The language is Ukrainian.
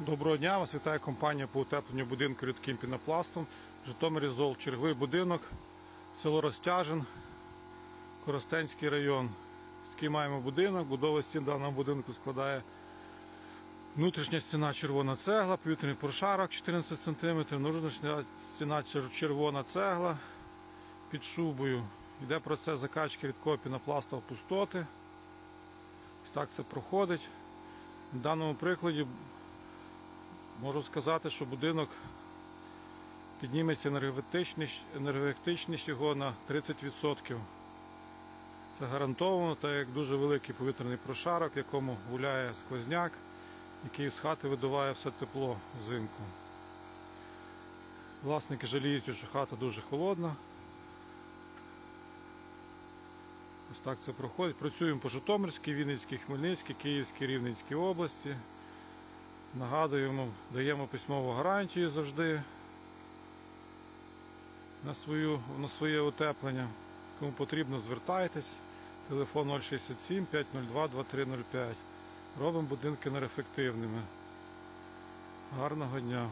Доброго дня, вас вітає компанія по утепленню будинку рідким пінопластом. Житомирі Зол, черговий будинок, село Розтяжин, Коростенський район. Такий маємо будинок. Будова стін даного будинку складає внутрішня стіна червона цегла, повітряний прошарок 14 см, внутрішня стіна червона цегла під шубою. Йде процес закачки рідкого пінопласта в пустоти. Ось так це проходить. В даному прикладі Можу сказати, що будинок підніметься енергетичність, його на 30%. Це гарантовано, так як дуже великий повітряний прошарок, в якому гуляє сквозняк, який з хати видуває все тепло взимку. Власники жаліють, що хата дуже холодна. Ось так це проходить. Працюємо по Житомирській, Вінницькій, Хмельницькій, Київській, Рівненській області. Нагадуємо, даємо письмову гарантію завжди на, свою, на своє утеплення. Кому потрібно, звертайтесь. Телефон 067 502 2305. Робимо будинки енергоефективними. Гарного дня!